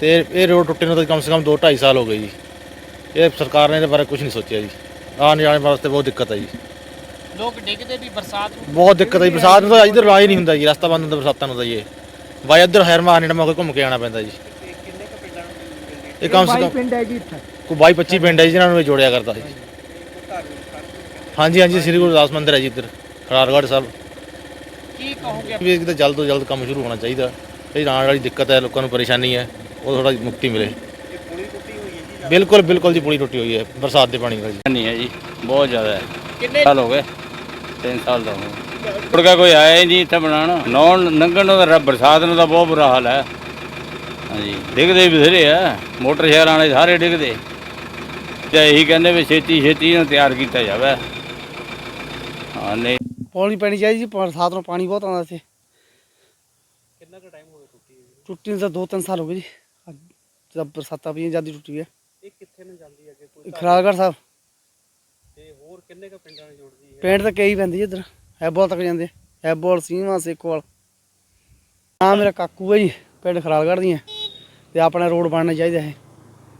ਤੇ ਇਹ ਰੋਡ ਟੁੱਟੇ ਨੂੰ ਤਾਂ ਕਮ ਸੇ ਕਮ 2 2.5 ਸਾਲ ਹੋ ਗਏ ਜੀ। ਇਹ ਸਰਕਾਰ ਨੇ ਇਹਦੇ ਬਾਰੇ ਕੁਝ ਨਹੀਂ ਸੋਚਿਆ ਜੀ। ਆਉਣ ਜਾਣ ਵਾਸਤੇ ਬਹੁਤ ਦਿੱਕਤ ਹੈ ਜੀ। ਲੋਕ ਡਿੱਗਦੇ ਵੀ ਬਰਸਾਤ ਨੂੰ ਬਹੁਤ ਦਿੱਕਤ ਹੈ ਜੀ। ਬਰਸਾਤ ਨੂੰ ਤਾਂ ਇੱਧਰ ਰਾਹ ਹੀ ਨਹੀਂ ਹੁੰਦਾ ਜੀ। ਰਸਤਾ ਬੰਦ ਹੁੰਦਾ ਬਰਸਾਤਾਂ ਨੂੰ ਤਾਂ ਜੀ ਇਹ। ਬਾਈ ਇੱਧਰ ਹੈਰ ਮਾਰਨੇ ਨਾਲ ਮੌਕੇ ਘੁੰਮ ਕੇ ਆਉਣਾ ਪੈਂਦਾ ਜੀ। ਕਿੰਨੇ ਕ ਪਿੰਡਾਂ ਨੂੰ ਇਹ ਕਮ ਸੇ ਕਮ ਪਿੰਡ ਹੈ ਜੀ ਇੱਥੇ। ਕੋਈ 22 25 ਪਿੰਡ ਹੈ ਜੀ ਜਿਨ੍ਹਾਂ ਨੂੰ ਇਹ ਜੋੜਿਆ ਕਰਦਾ ਜੀ। ਹਾਂਜੀ ਹਾਂਜੀ ਸ੍ਰੀ ਗੁਰੂ ਦਾਸ ਮੰਦਿਰ ਹੈ ਜੀ ਇੱਧਰ। ਖੜਾਰਗੜ੍ਹ ਸਾਹਿਬ। ਕੀ ਕਹੋਗੇ ਵੀ ਇਹ ਤਾਂ ਜਲਦ ਤੋਂ ਜਲਦ ਕੰਮ ਸ਼ੁਰੂ ਹੋਣਾ ਚਾਹੀਦਾ। ਇਹ ਆਉਣ ਵਾਲੀ ਦਿੱਕਤ ਹੈ ਲੋਕਾਂ ਨੂੰ ਪਰੇਸ਼ਾਨੀ ਹੈ। ਉਹ ਥੋੜਾ ਮੁਕਤੀ ਮਿਲੇ। ਬਿਲਕੁਲ ਬਿਲਕੁਲ ਜੀ ਪੁਲੀ ਟੁੱਟੀ ਹੋਈ ਹੈ। ਬਰਸਾਤ ਦੇ ਪਾਣੀ ਨਾਲ ਜੀ। ਨਹੀਂ ਹੈ ਜੀ ਬਹੁਤ ਜ਼ਿਆਦਾ ਹੈ। ਕਿੰਨੇ ਸਾਲ ਹੋ ਗਏ। 3 ਸਾਲ ਦਾ ਹੋ ਗਿਆ। ਮੁੜ ਕੇ ਕੋਈ ਆਇਆ ਹੀ ਨਹੀਂ ਇੱਥੇ ਬਣਾਉਣ। ਨੌਣ ਲੰਘਣ ਨੂੰ ਤਾਂ ਰ- ਬਰਸਾਤ ਨੂੰ ਤਾਂ ਬਹੁਤ ਬੁਰਾ ਹਾਲ ਹੈ। ਹਾਂਜੀ ਡਿੱਗਦੇ ਵੀ ਬਥੇਰੇ ਆ। ਮੋਟਰ ਸ਼ਹਿਰਾਂ ਵਾਲੇ ਸਾਰੇ ਡਿੱਗਦੇ। ਤੇ ਇਹੀ ਕਹਿੰਦੇ ਵੀ ਛੇਤੀ ਛੇਤੀ ਨੂੰ ਤਿਆਰ ਕੀਤਾ ਜਾਵੇ। ਹਾਂ ਨਹੀਂ। ਪੌਣੀ ਪੈਣੀ ਚਾਹੀਦੀ ਜੀ ਬਰਸਾਤ ਨੂੰ ਪਾਣੀ ਬਹੁਤ ਆਉਂਦਾ ਇੱਥੇ। ਕਿੰਨਾ ਕ ਟਾਈਮ ਹੋ ਗਿਆ ਟੁੱਟੀ? ਟੁੱਟੀ ਨੂੰ ਤਾਂ 2-3 ਸਾਲ ਹੋ ਗਏ ਜੀ। ਜਦ ਬਰਸਾਤਾਂ ਪਈਆਂ ਜਦ ਦੀ ਟੁੱਟੀ ਹੈ। ਇਹ ਕਿੱਥੇ ਨੂੰ ਜਾਂਦੀ ਹੈ ਅੱਗੇ ਕੋਈ ਇਹ ਖਰਾਲਗੜ੍ਹ ਸਾਹਿਬ। ਤੇ ਹੋਰ ਕਿੰਨੇ ਕ ਪਿੰਡਾਂ ਨੂੰ ਜੋੜਦੀ ਹੈ ਪਿੰਡ ਤਾਂ ਕਈ ਪੈਂਦੀ ਇੱਧਰ। ਹੈਬੋਲ ਤੱਕ ਜਾਂਦੇ। ਹੈਬੋਲ ਸੀਮਾ ਸੇਕੋਵਾਲ ਆ ਮੇਰਾ ਕਾਕੂ ਹੈ ਜੀ ਪਿੰਡ ਖਰਾਲਗੜ੍ਹ ਦੀਆਂ ਤੇ ਆਪਣਾ ਰੋਡ ਬਣਨਾ ਚਾਹੀਦਾ ਹੈ।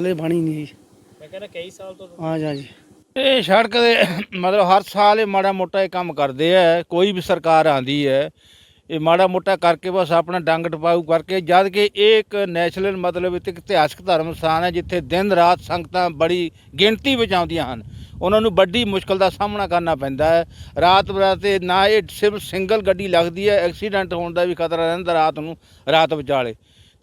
ਹਲੇ ਬਣੀ ਨਹੀਂ ਜੀ ਮੈਂ ਕਹਿੰਦਾ ਕਈ ਸਾਲ ਤੋਂ ਹਾਂ ਜੀ ਹਾਂ ਜੀ। ਇਹ ਸੜਕ ਦੇ ਮਤਲਬ ਹਰ ਸਾਲ ਇਹ ਮਾੜਾ ਮੋਟਾ ਇਹ ਕੰਮ ਕਰਦੇ ਆ। ਕੋਈ ਵੀ ਸਰਕਾਰ ਆਂਦੀ ਹੈ ਇਹ ਮਾੜਾ ਮੋਟਾ ਕਰਕੇ ਬਸ ਆਪਣਾ ਡੰਗ ਟਪਾਊ ਕਰਕੇ ਜਦ ਕਿ ਇਹ ਇੱਕ ਨੈਸ਼ਨਲ ਮਤਲਬ ਇੱਕ ਇਤਿਹਾਸਕ ਧਰਮ ਸਥਾਨ ਹੈ ਜਿੱਥੇ ਦਿਨ ਰਾਤ ਸੰਗਤਾਂ ਬੜੀ ਗਿਣਤੀ ਵਿੱਚ ਆਉਂਦੀਆਂ ਹਨ। ਉਹਨਾਂ ਨੂੰ ਵੱਡੀ ਮੁਸ਼ਕਲ ਦਾ ਸਾਹਮਣਾ ਕਰਨਾ ਪੈਂਦਾ ਹੈ। ਰਾਤ ਬਰਾਤੇ ਨਾ ਇਹ ਸਿਰਫ ਸਿੰਗਲ ਗੱਡੀ ਲੱਗਦੀ ਹੈ ਐਕਸੀਡੈਂਟ ਹੋਣ ਦਾ ਵੀ ਖਤਰਾ ਰਹਿੰਦਾ ਰਾਤ ਨੂੰ ਰਾਤ ਵਿਚਾਲੇ।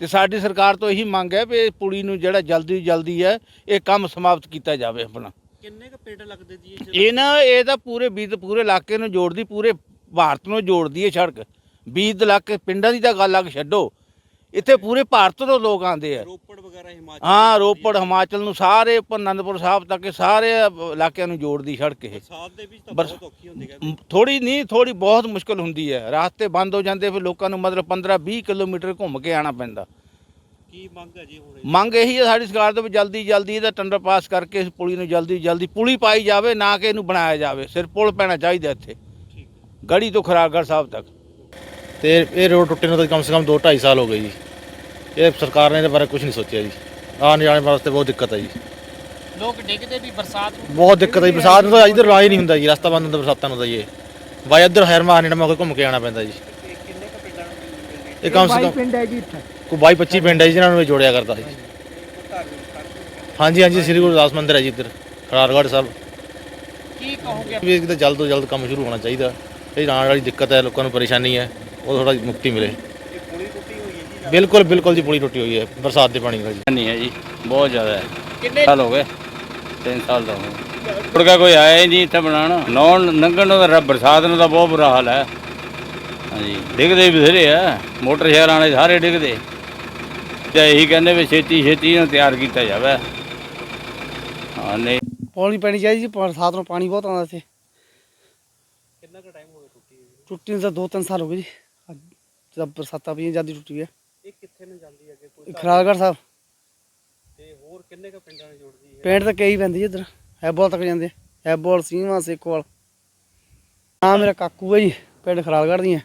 ਤੇ ਸਾਡੀ ਸਰਕਾਰ ਤੋਂ ਇਹੀ ਮੰਗ ਹੈ ਵੀ ਇਹ ਪੁਲੀ ਨੂੰ ਜਿਹੜਾ ਜਲਦੀ ਜਲਦੀ ਹੈ ਇਹ ਕੰਮ ਸਮਾਪਤ ਕੀਤਾ ਜਾਵੇ ਆਪਣਾ। ਕਿੰਨੇ ਕ ਪਿੰਡ ਲੱਗਦੇ ਜੀ ਇਹ ਨਾ ਇਹ ਤਾਂ ਪੂਰੇ ਬੀਤ ਪੂਰੇ ਇਲਾਕੇ ਨੂੰ ਜੋੜਦੀ ਪੂਰੇ ਭਾਰਤ ਨੂੰ ਜੋੜਦੀ ਹੈ ਸੜਕ। ਬੀਤ ਇਲਾਕੇ ਪਿੰਡਾਂ ਦੀ ਤਾਂ ਗੱਲ ਅੱਗ ਛੱਡੋ। ਇੱਥੇ ਪੂਰੇ ਭਾਰਤ ਤੋਂ ਲੋਕ ਆਉਂਦੇ ਆ। ਰੋਪੜ ਵਗੈਰਾ ਹਿਮਾਚਲ ਹਾਂ ਰੋਪੜ ਹਿਮਾਚਲ ਨੂੰ ਸਾਰੇ ਉੱਪਰ ਅਨੰਦਪੁਰ ਸਾਹਿਬ ਤੱਕ ਸਾਰੇ ਇਲਾਕਿਆਂ ਨੂੰ ਜੋੜਦੀ ਸੜਕ ਇਹ। ਬਰਸਾਤ ਦੇ ਵਿੱਚ ਤਾਂ ਬਰਸ- ਬਹੁਤ ਔਖੀ ਹੁੰਦੀ ਹੈ। ਥੋੜੀ ਨਹੀਂ ਥੋੜੀ ਬਹੁਤ ਮੁਸ਼ਕਲ ਹੁੰਦੀ ਹੈ। ਰਾਸਤੇ ਬੰਦ ਹੋ ਜਾਂਦੇ ਫਿਰ ਲੋਕਾਂ ਨੂੰ ਮਤਲਬ 15 20 ਕਿਲੋਮੀਟਰ ਘੁੰਮ ਕੇ ਆਣਾ ਪੈਂਦਾ। ਕੀ ਮੰਗ ਹੈ ਜੀ ਹੁਣ ਮੰਗ ਇਹੀ ਹੈ ਸਾਡੀ ਸਰਕਾਰ ਤੋਂ ਵੀ ਜਲਦੀ ਜਲਦੀ ਇਹਦਾ ਟੈਂਡਰ ਪਾਸ ਕਰਕੇ ਇਸ ਪੁਲੀ ਨੂੰ ਜਲਦੀ ਜਲਦੀ ਪੁਲੀ ਪਾਈ ਜਾਵੇ ਨਾ ਕਿ ਇਹਨੂੰ ਬਣਾਇਆ ਜਾਵੇ। ਸਿਰ ਪੁਲ ਪੈਣਾ ਚਾਹੀਦਾ ਇੱਥੇ। ਗੜੀ ਤੋਂ ਖਰਾਗੜ ਸਾਹਿਬ ਤੱਕ। ਤੇ ਇਹ ਰੋਡ ਟੁੱਟੇ ਨੂੰ ਤਾਂ ਕਮ ਸੇ ਕਮ 2 2.5 ਸਾਲ ਹੋ ਗਏ ਜੀ। ਇਹ ਸਰਕਾਰ ਨੇ ਇਹਦੇ ਬਾਰੇ ਕੁਝ ਨਹੀਂ ਸੋਚਿਆ ਜੀ। ਆਉਣ ਜਾਣ ਵਾਸਤੇ ਬਹੁਤ ਦਿੱਕਤ ਹੈ ਜੀ। ਲੋਕ ਡਿੱਗਦੇ ਵੀ ਬਰਸਾਤ ਨੂੰ ਬਹੁਤ ਦਿੱਕਤ ਹੈ ਜੀ। ਬਰਸਾਤ ਨੂੰ ਤਾਂ ਇੱਧਰ ਰਾਹ ਹੀ ਨਹੀਂ ਹੁੰਦਾ ਜੀ। ਰਸਤਾ ਬੰਦ ਹੁੰਦਾ ਬਰਸਾਤਾਂ ਨੂੰ ਤਾਂ ਜੀ। ਇਹ ਬਾਈ ਇੱਧਰ ਹੈਰ ਮਾਰਨੇ ਨਾਲ ਮੌਕੇ ਘੁੰਮ ਕੇ ਆਉਣਾ ਪੈਂਦਾ ਜੀ। ਇਹ ਕਮ ਸੇ ਕਮ ਪਿੰਡ ਹੈ ਜੀ ਇੱਥੇ। ਕੋਈ 22 25 ਪਿੰਡ ਹੈ ਜੀ ਜਿਨ੍ਹਾਂ ਨੂੰ ਇਹ ਜੋੜਿਆ ਕਰਦਾ ਜੀ। ਹਾਂਜੀ ਹਾਂਜੀ ਸ੍ਰੀ ਗੁਰੂ ਦਾਸ ਮੰਦਿਰ ਹੈ ਜੀ ਇੱਧਰ। ਖੜਾਰਗੜ੍ਹ ਸਾਹਿਬ। ਕੀ ਕਹੋਗੇ ਵੀ ਇਹ ਤਾਂ ਜਲਦ ਤੋਂ ਜਲਦ ਕੰਮ ਸ਼ੁਰੂ ਹੋਣਾ ਚਾਹੀਦਾ। ਇਹ ਆਉਣ ਵਾਲੀ ਦਿੱਕਤ ਹੈ ਲੋਕਾਂ ਨੂੰ ਪਰੇਸ਼ਾਨੀ ਹੈ। ਉਹ ਥੋੜਾ ਮੁਕਤੀ ਮਿਲੇ। ਬਿਲਕੁਲ ਬਿਲਕੁਲ ਜੀ ਪੁਲੀ ਟੁੱਟੀ ਹੋਈ ਹੈ ਬਰਸਾਤ ਦੇ ਪਾਣੀ ਨਾਲ ਜੀ। ਨਹੀਂ ਹੈ ਜੀ ਬਹੁਤ ਜ਼ਿਆਦਾ ਹੈ। ਕਿੰਨੇ ਸਾਲ ਹੋ ਗਏ? 3 ਸਾਲ ਦਾ ਹੋ ਗਿਆ ਕੋਈ ਆਇਆ ਹੀ ਨਹੀਂ ਇੱਥੇ ਬਣਾਉਣ। ਨੌਣ ਲੰਘਣ ਨੂੰ ਤਾਂ ਰ- ਬਰਸਾਤ ਨੂੰ ਤਾਂ ਬਹੁਤ ਬੁਰਾ ਹਾਲ ਹੈ। ਹਾਂਜੀ ਡਿੱਗਦੇ ਵੀ ਬਥੇਰੇ ਆ। ਮੋਟਰ ਸ਼ਹਿਰਾਂ ਵਾਲੇ ਸਾਰੇ ਡਿੱਗਦੇ। ਤੇ ਇਹੀ ਕਹਿੰਦੇ ਵੀ ਛੇਤੀ ਛੇਤੀ ਨੂੰ ਤਿਆਰ ਕੀਤਾ ਜਾਵੇ। ਹਾਂ ਨਹੀਂ। ਪੌਣੀ ਪੈਣੀ ਚਾਹੀਦੀ ਜੀ ਬਰਸਾਤ ਨੂੰ ਪਾਣੀ ਬਹੁਤ ਆਉਂਦਾ ਇੱਥੇ ਕਿੰਨਾ ਕ ਟਾਈਮ ਹੋ ਗਿਆ ਟੁੱਟੀ? ਟੁੱਟੀ ਨੂੰ ਤਾਂ 2-3 ਸਾਲ ਹੋ ਗਏ ਜੀ। ਜਦ ਬਰਸਾਤਾਂ ਪਈਆਂ ਜਦ ਟੁੱਟੀ ਹੈ। ਇਹ ਕਿੱਥੇ ਨੂੰ ਜਾਂਦੀ ਹੈ ਅੱਗੇ? ਕੋਈ ਇਹ ਖਰਾਲਗੜ੍ਹ ਸਾਹਿਬ। ਤੇ ਹੋਰ ਕਿੰਨੇ ਕ ਪਿੰਡਾਂ ਨੂੰ ਜੋੜਦੀ ਹੈ? ਪਿੰਡ ਤਾਂ ਕਈ ਪੈਂਦੀ ਇੱਧਰ ਹੈਬੋਲ ਤੱਕ ਜਾਂਦੇ ਹੈਬੋਲ ਸੀਮਾ ਸੇਕੋਵਾਲ ਆ ਮੇਰਾ ਕਾਕੂ ਹੈ ਜੀ ਪਿੰਡ ਖਰਾਲਗੜ੍ਹ ਦੀਆਂ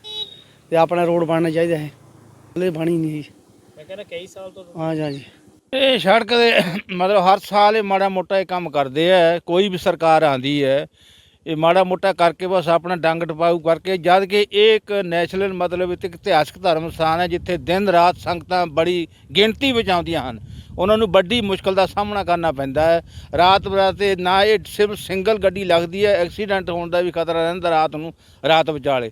ਤੇ ਆਪਣਾ ਰੋਡ ਬਣਨਾ ਚਾਹੀਦਾ ਹੈ। ਹਲੇ ਬਣੀ ਨਹੀਂ ਜੀ ਮੈਂ ਕਹਿੰਦਾ ਕਈ ਸਾਲ ਤੋਂ ਹਾਂ ਜੀ ਹਾਂ ਜੀ। ਇਹ ਸੜਕ ਦੇ ਮਤਲਬ ਹਰ ਸਾਲ ਇਹ ਮਾੜਾ ਮੋਟਾ ਇਹ ਕੰਮ ਕਰਦੇ ਆ। ਕੋਈ ਵੀ ਸਰਕਾਰ ਆਂਦੀ ਹੈ ਇਹ ਮਾੜਾ ਮੋਟਾ ਕਰਕੇ ਬਸ ਆਪਣਾ ਡੰਗ ਟਪਾਊ ਕਰਕੇ ਜਦ ਕਿ ਇਹ ਇੱਕ ਨੈਸ਼ਨਲ ਮਤਲਬ ਇੱਕ ਇਤਿਹਾਸਕ ਧਰਮ ਸਥਾਨ ਹੈ ਜਿੱਥੇ ਦਿਨ ਰਾਤ ਸੰਗਤਾਂ ਬੜੀ ਗਿਣਤੀ ਵਿੱਚ ਆਉਂਦੀਆਂ ਹਨ। ਉਹਨਾਂ ਨੂੰ ਵੱਡੀ ਮੁਸ਼ਕਲ ਦਾ ਸਾਹਮਣਾ ਕਰਨਾ ਪੈਂਦਾ ਹੈ। ਰਾਤ ਬਰਾਤੇ ਨਾ ਇਹ ਸਿਰਫ ਸਿੰਗਲ ਗੱਡੀ ਲੱਗਦੀ ਹੈ ਐਕਸੀਡੈਂਟ ਹੋਣ ਦਾ ਵੀ ਖਤਰਾ ਰਹਿੰਦਾ ਰਾਤ ਨੂੰ ਰਾਤ ਵਿਚਾਲੇ।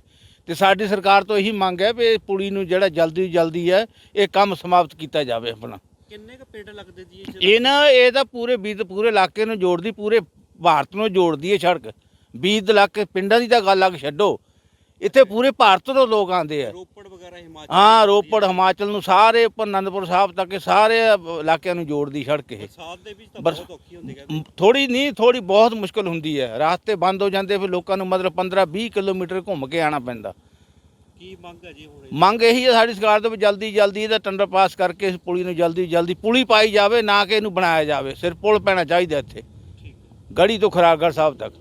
ਤੇ ਸਾਡੀ ਸਰਕਾਰ ਤੋਂ ਇਹੀ ਮੰਗ ਹੈ ਵੀ ਇਹ ਪੁਲੀ ਨੂੰ ਜਿਹੜਾ ਜਲਦੀ ਜਲਦੀ ਹੈ ਇਹ ਕੰਮ ਸਮਾਪਤ ਕੀਤਾ ਜਾਵੇ ਆਪਣਾ। ਕਿੰਨੇ ਕ ਪਿੰਡ ਲੱਗਦੇ ਜੀ ਇਹ ਇਹ ਨਾ ਇਹ ਤਾਂ ਪੂਰੇ ਬੀਤ ਪੂਰੇ ਇਲਾਕੇ ਨੂੰ ਜੋੜਦੀ ਪੂਰੇ ਭਾਰਤ ਨੂੰ ਜੋੜਦੀ ਹੈ ਸੜਕ। ਬੀਤ ਇਲਾਕੇ ਪਿੰਡਾਂ ਦੀ ਤਾਂ ਗੱਲ ਅੱਗ ਛੱਡੋ। ਇੱਥੇ ਪੂਰੇ ਭਾਰਤ ਤੋਂ ਲੋਕ ਆਉਂਦੇ ਆ। ਰੋਪੜ ਵਗੈਰਾ ਹਿਮਾਚਲ ਹਾਂ ਰੋਪੜ ਹਿਮਾਚਲ ਨੂੰ ਸਾਰੇ ਉੱਪਰ ਅਨੰਦਪੁਰ ਸਾਹਿਬ ਤੱਕ ਸਾਰੇ ਇਲਾਕਿਆਂ ਨੂੰ ਜੋੜਦੀ ਸੜਕ ਇਹ। ਬਰਸਾਤ ਦੇ ਵਿੱਚ ਤਾਂ ਬਰਸ- ਬਹੁਤ ਔਖੀ ਹੁੰਦੀ ਹੈ। ਥੋੜੀ ਨਹੀਂ ਥੋੜੀ ਬਹੁਤ ਮੁਸ਼ਕਲ ਹੁੰਦੀ ਹੈ। ਰਾਸਤੇ ਬੰਦ ਹੋ ਜਾਂਦੇ ਫਿਰ ਲੋਕਾਂ ਨੂੰ ਮਤਲਬ 15 20 ਕਿਲੋਮੀਟਰ ਘੁੰਮ ਕੇ ਆਣਾ ਪੈਂਦਾ। ਕੀ ਮੰਗ ਹੈ ਜੀ ਹੁਣ ਮੰਗ ਇਹੀ ਹੈ ਸਾਡੀ ਸਰਕਾਰ ਤੋਂ ਵੀ ਜਲਦੀ ਜਲਦੀ ਇਹਦਾ ਟੈਂਡਰ ਪਾਸ ਕਰਕੇ ਇਸ ਪੁਲੀ ਨੂੰ ਜਲਦੀ ਜਲਦੀ ਪੁਲੀ ਪਾਈ ਜਾਵੇ ਨਾ ਕਿ ਇਹਨੂੰ ਬਣਾਇਆ ਜਾਵੇ। ਸਿਰ ਪੁਲ ਪੈਣਾ ਚਾਹੀਦਾ ਇੱਥੇ। ਗੜੀ ਤੋਂ ਖਰਾਗੜ ਸਾਹਿਬ ਤੱਕ।